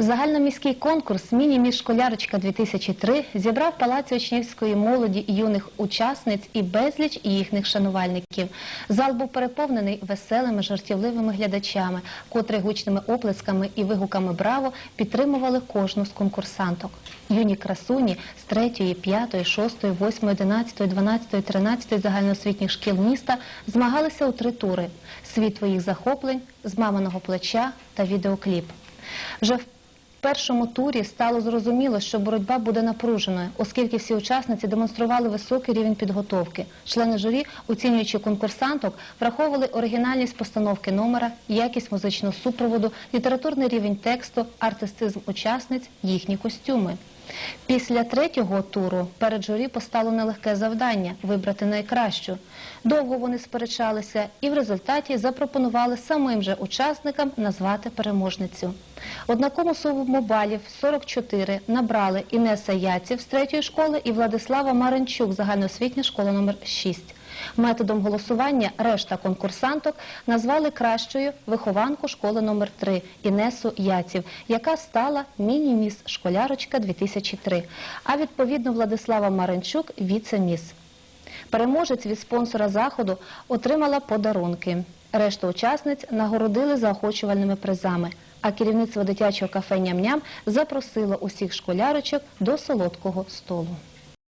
Загальноміський конкурс «Міні-міс Школярочка-2003» зібрав Палаці учнівської молоді юних учасниць і безліч їхніх шанувальників. Зал був переповнений веселими, жартівливими глядачами, котрі гучними оплесками і вигуками «Браво» підтримували кожну з конкурсанток. Юні красуні з 3, 5, 6, 8, 11, 12, 13 загальноосвітніх шкіл міста змагалися у три тури «Світ твоїх захоплень», «З маминого плеча» та відеокліп. Вже в першому турі стало зрозуміло, що боротьба буде напруженою, оскільки всі учасниці демонстрували високий рівень підготовки. Члени журі, оцінюючи конкурсанток, враховували оригінальність постановки номера, якість музичного супроводу, літературний рівень тексту, артистизм учасниць, їхні костюми. Після третього туру перед журі постало нелегке завдання вибрати найкращу. Довго вони сперечалися і в результаті запропонували самим же учасникам назвати переможницю. Однакому суму балів 44 набрали Інеса Яців з третьої школи і Владислава Маренчук, загальноосвітня школа номер 6. Методом голосування решта конкурсанток назвали кращою вихованку школи номер 3 Інесу Яців, яка стала міні-міс Школярочка 2003, а відповідно Владислава Маренчук віце-міс. Переможець від спонсора заходу отримала подарунки. Решту учасниць нагородили заохочувальними призами. А керівництво дитячого кафе «Ням-ням» запросило усіх школярочок до солодкого столу.